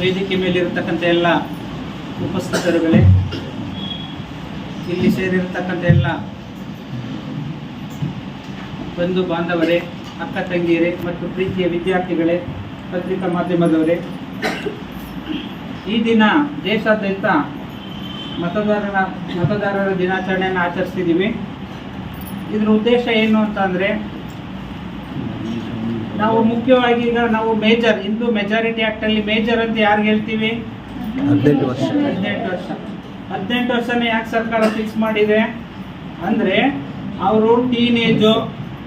ವೇದಿಕೆ ಮೇಲಿರತಕ್ಕಂಥ ಎಲ್ಲ ಉಪಸ್ಥಿತರುಗಳೇ, ಇಲ್ಲಿ ಸೇರಿರತಕ್ಕಂಥ ಎಲ್ಲ ಬಂಧು ಬಾಂಧವರೇ, ಅಕ್ಕ ತಂಗಿಯರೇ ಮತ್ತು ಪ್ರೀತಿಯ ವಿದ್ಯಾರ್ಥಿಗಳೇ, ಪತ್ರಿಕಾ ಮಾಧ್ಯಮದವರೇ, ಈ ದಿನ ದೇಶಾದ್ಯಂತ ಮತದಾರರ ಮತದಾರರ ದಿನಾಚರಣೆಯನ್ನು ಆಚರಿಸ್ತಿದ್ದೀವಿ. ಇದರ ಉದ್ದೇಶ ಏನು ಅಂತ ಅಂದರೆ ನಾವು ಮುಖ್ಯವಾಗಿ ಈಗ ನಾವು major Hindu majority actually major ಅಂತ ಯಾರು ಹೇಳ್ತೀವಿ? ಹದಿನೆಂಟು ವರ್ಷ. ಹದಿನೆಂಟು ವರ್ಷ. ಹದಿನೆಂಟು ವರ್ಷನೇ ಯಾಕೆ ಸರ್ಕಾರ ಫಿಕ್ಸ್ ಮಾಡಿದೆ? ಅಂದರೆ ಅವರು ಟೀನೇಜು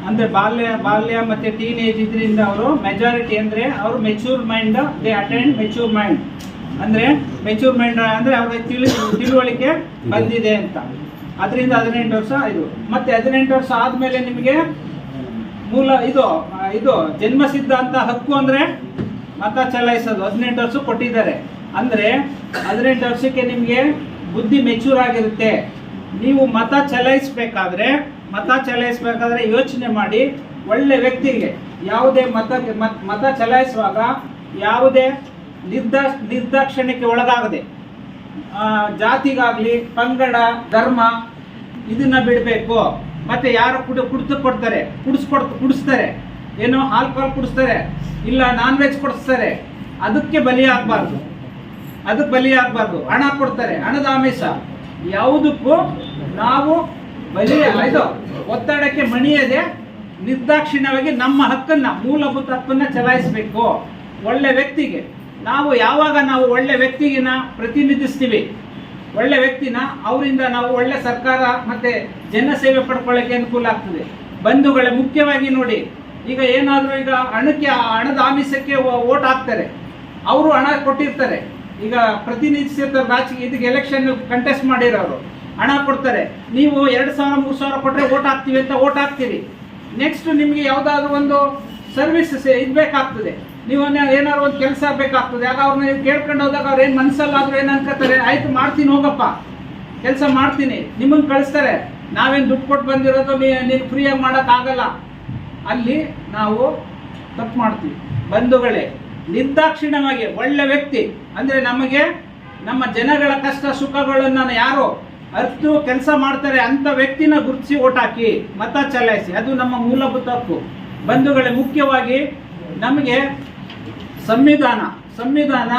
ಅಂದರೆ ಬಾಲ್ಯ ಬಾಲ್ಯ ಮತ್ತು ಟೀನ್ ಏಜ್ ಇದರಿಂದ ಅವರು ಮೆಜಾರಿಟಿ ಅಂದರೆ ಅವರು mature minded attend mature mind ಅಂದರೆ ಮೆಚೂರ್ ಮೈಂಡ್ ಅಂದರೆ ಅವ್ರಿಗೆ ತಿಳಿ ತಿಳುವಳಿಕೆ ಬಂದಿದೆ ಅಂತ. ಅದರಿಂದ ಹದಿನೆಂಟು ವರ್ಷ ಇದು. ಮತ್ತೆ ಹದಿನೆಂಟು ವರ್ಷ ಆದಮೇಲೆ ನಿಮಗೆ ಮೂಲ ಇದು ಇದು ಜನ್ಮ ಸಿದ್ಧಾಂತ ಹಕ್ಕು ಅಂದರೆ ಮತ ಚಲಾಯಿಸೋದು. ಹದಿನೆಂಟು ವರ್ಷ ಕೊಟ್ಟಿದ್ದಾರೆ. ಅಂದರೆ ಹದಿನೆಂಟು ವರ್ಷಕ್ಕೆ ನಿಮಗೆ ಬುದ್ಧಿ ಮೆಚೂರ್ ಆಗಿರುತ್ತೆ. ನೀವು ಮತ ಚಲಾಯಿಸಬೇಕಾದ್ರೆ ಮತ ಚಲಾಯಿಸಬೇಕಾದ್ರೆ ಯೋಚನೆ ಮಾಡಿ ಒಳ್ಳೆ ವ್ಯಕ್ತಿಗೆ. ಯಾವುದೇ ಮತ ಮತ ಚಲಾಯಿಸುವಾಗ ಯಾವುದೇ ನಿರ್ದಾ, ನಿರ್ದಾಕ್ಷಿಣ್ಯಕ್ಕೆ ಒಳಗಾಗದೆ ಜಾತಿಗಾಗ್ಲಿ, ಪಂಗಡ, ಧರ್ಮ, ಇದನ್ನ ಬಿಡಬೇಕು. ಮತ್ತೆ ಯಾರು ಕುಡ, ಕುಡಿದು ಕೊಡ್ತಾರೆ, ಕುಡಿಸ್ಕೊಡ್, ಕುಡಿಸ್ತಾರೆ. ಏನು ಆಲ್ಕೋಹಾಲ್ ಕುಡಿಸ್ತಾರೆ, ಇಲ್ಲ ನಾನ್ ವೆಜ್ ಕೊಡಿಸ್ತಾರೆ, ಅದಕ್ಕೆ ಬಲಿ ಆಗಬಾರ್ದು. ಅದಕ್ಕೆ ಬಲಿ ಆಗಬಾರ್ದು. ಹಣ ಕೊಡ್ತಾರೆ, ಹಣದ ಆಮಿಷ. ಯಾವುದಕ್ಕೂ ನಾವು ಬಲಿ, ಇದು ಒತ್ತಡಕ್ಕೆ ಮಣಿಯದೆ ನಿರ್ದಾಕ್ಷಿಣ್ಯವಾಗಿ ನಮ್ಮ ಹಕ್ಕನ್ನ, ಮೂಲಭೂತ ಹಕ್ಕನ್ನ ಚಲಾಯಿಸಬೇಕು. ಒಳ್ಳೆ ವ್ಯಕ್ತಿಗೆ. ನಾವು ಯಾವಾಗ ನಾವು ಒಳ್ಳೆ ವ್ಯಕ್ತಿಗಿನ ಪ್ರತಿನಿಧಿಸ್ತೀವಿ? ಒಳ್ಳೆ ವ್ಯಕ್ತಿನ, ಅವರಿಂದ ನಾವು ಒಳ್ಳೆ ಸರ್ಕಾರ ಮತ್ತೆ ಜನಸೇವೆ ಪಡ್ಕೊಳ್ಳೋಕೆ ಅನುಕೂಲ ಆಗ್ತದೆ. ಬಂಧುಗಳೇ, ಮುಖ್ಯವಾಗಿ ನೋಡಿ ಈಗ ಏನಾದರೂ ಈಗ ಹಣಕ್ಕೆ ಹಣದ ಆಮಿಷಕ್ಕೆ ಓಟ್ ಹಾಕ್ತಾರೆ. ಅವರು ಹಣ ಕೊಟ್ಟಿರ್ತಾರೆ. ಈಗ ಪ್ರತಿನಿಧಿಸಿರ್ತಾರೆ ರಾಜಕೀಯ ಇದಕ್ಕೆ ಎಲೆಕ್ಷನ್ ಕಂಟೆಸ್ಟ್ ಮಾಡಿರೋರು. ಹಣ ಕೊಡ್ತಾರೆ. ನೀವು ಎರಡು ಸಾವಿರ, ಮೂರು ಸಾವಿರ ಕೊಟ್ಟರೆ ಓಟ್ ಹಾಕ್ತೀವಿ ಅಂತ ಓಟ್ ಹಾಕ್ತೀರಿ. ನೆಕ್ಸ್ಟ್ ನಿಮಗೆ ಯಾವುದಾದ್ರೂ ಒಂದು ಸರ್ವಿಸ್ ಇದು ಬೇಕಾಗ್ತದೆ. ನೀವು ಏನಾದ್ರು ಒಂದು ಕೆಲಸ ಬೇಕಾಗ್ತದೆ. ಆಗ ಅವ್ರನ್ನ ನೀವು ಕೇಳ್ಕೊಂಡು ಹೋದಾಗ ಅವ್ರು ಏನು ಮನಸ್ಸಲ್ಲಾದ್ರೂ ಏನು ಅನ್ಕೋತಾರೆ ಆಯ್ತು ಮಾಡ್ತೀನಿ ಹೋಗಪ್ಪ. ಕೆಲಸ ಮಾಡ್ತೀನಿ. ನಿಮ್ಮನ್ನು ಕಳಿಸ್ತಾರೆ. ನಾವೇನು ದುಡ್ಡು ಕೊಟ್ಟು ಬಂದಿರೋದು ನೀನು ಫ್ರೀಯಾಗಿ ಮಾಡೋಕ್ಕಾಗಲ್ಲ ಅಲ್ಲಿ ನಾವು ತಪ್ಪು ಮಾಡ್ತೀವಿ. ಬಂಧುಗಳೇ, ನಿರ್ದಾಕ್ಷಿಣ್ಯವಾಗಿ ಒಳ್ಳೆ ವ್ಯಕ್ತಿ ಅಂದರೆ ನಮಗೆ ನಮ್ಮ ಜನಗಳ ಕಷ್ಟ ಸುಖಗಳನ್ನು ಯಾರು ಅರ್ಥ ಕೆಲಸ ಮಾಡ್ತಾರೆ ಅಂತ ವ್ಯಕ್ತಿನ ಗುರುತಿಸಿ ಓಟ್ ಹಾಕಿ ಮತ ಚಲಾಯಿಸಿ, ಅದು ನಮ್ಮ ಮೂಲಭೂತ ಹಕ್ಕು. ಬಂಧುಗಳೇ, ಮುಖ್ಯವಾಗಿ ನಮಗೆ ಸಂವಿಧಾನ ಸಂವಿಧಾನ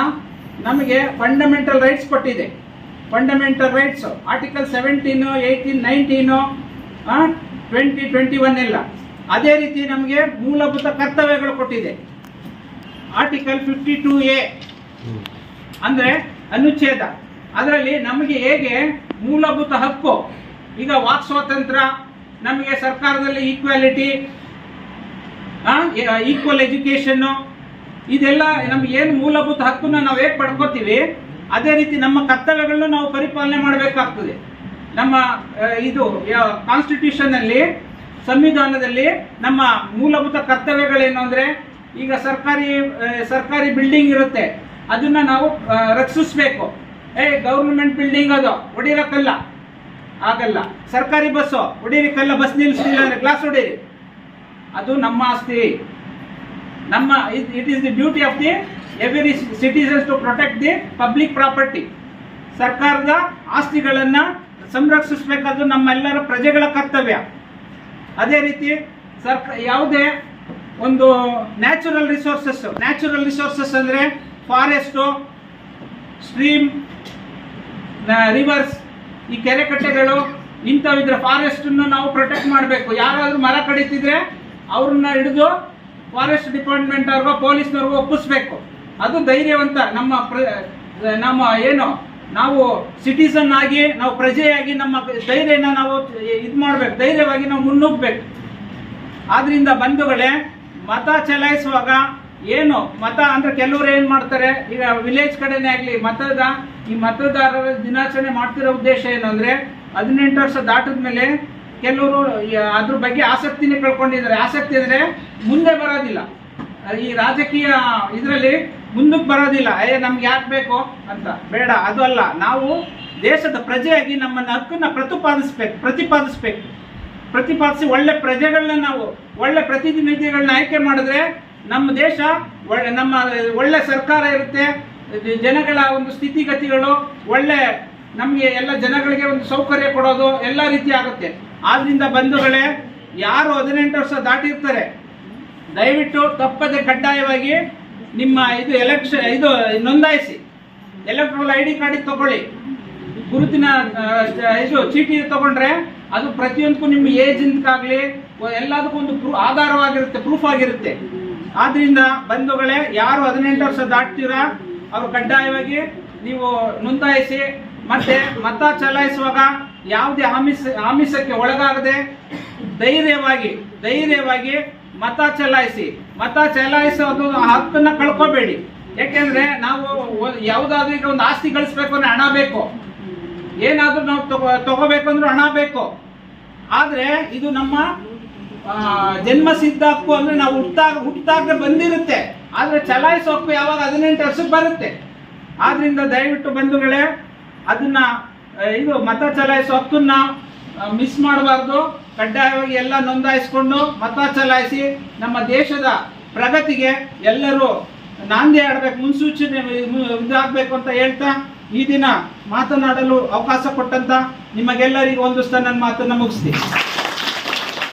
ನಮಗೆ ಫಂಡಮೆಂಟಲ್ ರೈಟ್ಸ್ ಕೊಟ್ಟಿದೆ. Fundamental rights article seventeen eighteen nineteen twenty twenty one ಎಲ್ಲ. ಅದೇ ರೀತಿ ನಮಗೆ ಮೂಲಭೂತ ಕರ್ತವ್ಯಗಳು ಕೊಟ್ಟಿದೆ. ಆರ್ಟಿಕಲ್ ಫಿಫ್ಟಿ ಟೂ ಎ ಅಂದರೆ ಅನುಚ್ಛೇದ. ಅದರಲ್ಲಿ ನಮಗೆ ಹೇಗೆ ಮೂಲಭೂತ ಹಕ್ಕು, ಈಗ ವಾಕ್ ಸ್ವಾತಂತ್ರ್ಯ ನಮಗೆ ಸರ್ಕಾರದಲ್ಲಿ ಈಕ್ವಾಲಿಟಿ ಈಕ್ವಲ್ ಎಜುಕೇಷನ್ನು ಇದೆಲ್ಲ ನಮ್ಗೆ ಏನು ಮೂಲಭೂತ ಹಕ್ಕನ್ನು ನಾವು ಹೇಗೆ ಪಡ್ಕೋತೀವಿ, ಅದೇ ರೀತಿ ನಮ್ಮ ಕರ್ತವ್ಯಗಳನ್ನು ನಾವು ಪರಿಪಾಲನೆ ಮಾಡಬೇಕಾಗ್ತದೆ. ನಮ್ಮ ಇದು ಕಾನ್ಸ್ಟಿಟ್ಯೂಷನ್ ಅಲ್ಲಿ ಸಂವಿಧಾನದಲ್ಲಿ ನಮ್ಮ ಮೂಲಭೂತ ಕರ್ತವ್ಯಗಳೇನು ಅಂದರೆ ಈಗ ಸರ್ಕಾರಿ ಸರ್ಕಾರಿ ಬಿಲ್ಡಿಂಗ್ ಇರುತ್ತೆ. ಅದನ್ನ ನಾವು ರಕ್ಷಿಸಬೇಕು. ಏ ಗೌರ್ಮೆಂಟ್ ಬಿಲ್ಡಿಂಗ್ ಅದು ಹೊಡಿರಕ್ಕಲ್ಲ ಆಗಲ್ಲ. ಸರ್ಕಾರಿ ಬಸ್ಸು ಹೊಡೀರಿಕ್ಕಲ್ಲ ಬಸ್ ನಿಲ್ಲಿಸ್ಲಿಲ್ಲ ಅಂದ್ರೆ ಗ್ಲಾಸ್ ಹೊಡೀರಿ. ಅದು ನಮ್ಮ ಆಸ್ತಿ. ನಮ್ಮ it is the duty of the every citizens to protect the public property ಸರ್ಕಾರದ ಆಸ್ತಿಗಳನ್ನ ಸಂರಕ್ಷಿಸಬೇಕಾದ್ದು ನಮ್ಮೆಲ್ಲರ ಪ್ರಜೆಗಳ ಕರ್ತವ್ಯ. ಅದೇ ರೀತಿ ಸರ್ಕ ಯಾವುದೇ ಒಂದು ನ್ಯಾಚುರಲ್ ರಿಸೋರ್ಸಸ್ ನ್ಯಾಚುರಲ್ ರಿಸೋರ್ಸಸ್ ಅಂದರೆ ಫಾರೆಸ್ಟು ಸ್ಟ್ರೀಮ್ ರಿವರ್ಸ್ ಈ ಕೆರೆ ಕಟ್ಟೆಗಳು ಇಂಥವಿದ್ರೆ ಫಾರೆಸ್ಟನ್ನು ನಾವು ಪ್ರೊಟೆಕ್ಟ್ ಮಾಡಬೇಕು. ಯಾರಾದರೂ ಮರ ಕಡಿತಿದ್ರೆ ಅವ್ರನ್ನ ಹಿಡಿದು ಫಾರೆಸ್ಟ್ ಡಿಪಾರ್ಟ್ಮೆಂಟ್ ಅವ್ರಿಗೋ ಪೊಲೀಸ್ನವ್ರಿಗೋ ಒಪ್ಪಿಸ್ಬೇಕು. ಅದು ಧೈರ್ಯವಂತ ನಮ್ಮ ನಮ್ಮ ಏನು ನಾವು ಸಿಟಿಸನ್ ಆಗಿ, ನಾವು ಪ್ರಜೆಯಾಗಿ, ನಮ್ಮ ಧೈರ್ಯನ ನಾವು ಇದು ಮಾಡ್ಬೇಕು, ಧೈರ್ಯವಾಗಿ ನಾವು ಮುನ್ನುಗ್ಬೇಕು. ಆದ್ರಿಂದ ಬಂಧುಗಳೇ, ಮತ ಚಲಾಯಿಸುವಾಗ ಏನು, ಮತ ಅಂದ್ರೆ ಕೆಲವರು ಏನ್ ಮಾಡ್ತಾರೆ, ಈಗ ವಿಲೇಜ್ ಕಡೆನೇ ಆಗ್ಲಿ, ಮತದ, ಈ ಮತದಾರರ ದಿನಾಚರಣೆ ಮಾಡ್ತಿರೋ ಉದ್ದೇಶ ಏನು ಅಂದ್ರೆ, ಹದಿನೆಂಟು ವರ್ಷ ದಾಟಿದ ಮೇಲೆ ಕೆಲವರು ಅದ್ರ ಬಗ್ಗೆ ಆಸಕ್ತಿನೇ ಕಳ್ಕೊಂಡಿದ್ದಾರೆ. ಆಸಕ್ತಿ ಅಂದ್ರೆ ಮುಂದೆ ಬರೋದಿಲ್ಲ. ಈ ರಾಜಕೀಯ ಇದರಲ್ಲಿ ಮುಂದಕ್ಕೆ ಬರೋದಿಲ್ಲ. ಏ, ನಮ್ಗೆ ಯಾಕೆ ಬೇಕು ಅಂತ. ಬೇಡ, ಅದು ಅಲ್ಲ. ನಾವು ದೇಶದ ಪ್ರಜೆಯಾಗಿ ನಮ್ಮ ಹಕ್ಕನ್ನು ಪ್ರತಿಪಾದಿಸ್ಬೇಕು ಪ್ರತಿಪಾದಿಸ್ಬೇಕು. ಪ್ರತಿಪಾದಿಸಿ ಒಳ್ಳೆ ಪ್ರಜೆಗಳನ್ನ ನಾವು, ಒಳ್ಳೆ ಪ್ರತಿನಿಧಿಗಳನ್ನ ಆಯ್ಕೆ ಮಾಡಿದ್ರೆ ನಮ್ಮ ದೇಶ ಒಳ್ಳೆ, ನಮ್ಮ ಒಳ್ಳೆ ಸರ್ಕಾರ ಇರುತ್ತೆ. ಜನಗಳ ಒಂದು ಸ್ಥಿತಿಗತಿಗಳು, ಒಳ್ಳೆ ನಮಗೆ ಎಲ್ಲ ಜನಗಳಿಗೆ ಒಂದು ಸೌಕರ್ಯ ಕೊಡೋದು ಎಲ್ಲ ರೀತಿ ಆಗುತ್ತೆ. ಆದ್ರಿಂದ ಬಂಧುಗಳೇ, ಯಾರು ಹದಿನೆಂಟು ವರ್ಷ ದಾಟಿರ್ತಾರೆ, ದಯವಿಟ್ಟು ತಪ್ಪದೆ ಕಡ್ಡಾಯವಾಗಿ ನಿಮ್ಮ ಇದು ಎಲೆಕ್ಷನ್ ಇದು ನೋಂದಾಯಿಸಿ. ಎಲೆಕ್ಟ್ರಲ್ ಐ ಡಿ ಕಾರ್ಡ್ ತಗೊಳ್ಳಿ. ಗುರುತಿನ ಇದು ಚೀಟಿ ತಗೊಂಡ್ರೆ ಅದು ಪ್ರತಿಯೊಂದಕ್ಕೂ ನಿಮ್ಮ ಏಜ್ ಆಗಲಿ ಎಲ್ಲದಕ್ಕೂ ಒಂದು ಪ್ರೂ ಆಧಾರವಾಗಿರುತ್ತೆ ಪ್ರೂಫ್ ಆಗಿರುತ್ತೆ. ಆದ್ರಿಂದ ಬಂಧುಗಳೇ, ಯಾರು ಹದಿನೆಂಟು ವರ್ಷ ದಾಟ್ತೀರಾ, ಅವರು ಕಡ್ಡಾಯವಾಗಿ ನೀವು ನೋಂದಾಯಿಸಿ. ಮತ್ತೆ ಮತ ಚಲಾಯಿಸುವಾಗ ಯಾವುದೇ ಆಮಿಷ ಆಮಿಷಕ್ಕೆ ಒಳಗಾಗದೆ ಧೈರ್ಯವಾಗಿ ಧೈರ್ಯವಾಗಿ ಮತ ಚಲಾಯಿಸಿ. ಮತ ಚಲಾಯಿಸೋದು ಹಕ್ಕನ್ನ ಕಳ್ಕೋಬೇಡಿ. ಯಾಕೆಂದ್ರೆ ನಾವು ಯಾವ್ದಾದ್ರು ಈಗ ಒಂದು ಆಸ್ತಿ ಗಳಿಸ್ಬೇಕು ಅಂದ್ರೆ ಹಣ ಬೇಕು. ಏನಾದ್ರೂ ನಾವು ತಗೋ, ತಗೋಬೇಕು ಅಂದ್ರೆ ಹಣ ಬೇಕು. ಆದ್ರೆ ಇದು ನಮ್ಮ ಜನ್ಮ ಸಿದ್ಧ ಹಕ್ಕು ಅಂದ್ರೆ ನಾವು ಹುಟ್ಟಾಗ ಹುಟ್ಟಾಗ ಬಂದಿರುತ್ತೆ. ಆದ್ರೆ ಚಲಾಯಿಸೋ ಹಕ್ಕು ಯಾವಾಗ ಹದಿನೆಂಟು ವರ್ಷಕ್ಕೆ ಬರುತ್ತೆ. ಆದ್ರಿಂದ ದಯವಿಟ್ಟು ಬಂಧುಗಳೇ, ಅದನ್ನ ಇದು ಮತ ಚಲಾಯಿಸೋ ಹಕ್ಕನ್ನ ಮಿಸ್ ಮಾಡಬಾರ್ದು. ಕಡ್ಡಾಯವಾಗಿ ಎಲ್ಲ ನೋಂದಾಯಿಸಿಕೊಂಡು ಮತ ಚಲಾಯಿಸಿ ನಮ್ಮ ದೇಶದ ಪ್ರಗತಿಗೆ ಎಲ್ಲರೂ ನಾಂದಿ ಆಡಬೇಕು ಮುನ್ಸೂಚನೆ ಇದಾಗಬೇಕು ಅಂತ ಹೇಳ್ತಾ ಈ ದಿನ ಮಾತನಾಡಲು ಅವಕಾಶ ಕೊಟ್ಟಂತ ನಿಮಗೆಲ್ಲರಿಗೂ ಒಂದು ನನ್ನ ಮಾತನ್ನು ಮುಗಿಸ್ತೀನಿ.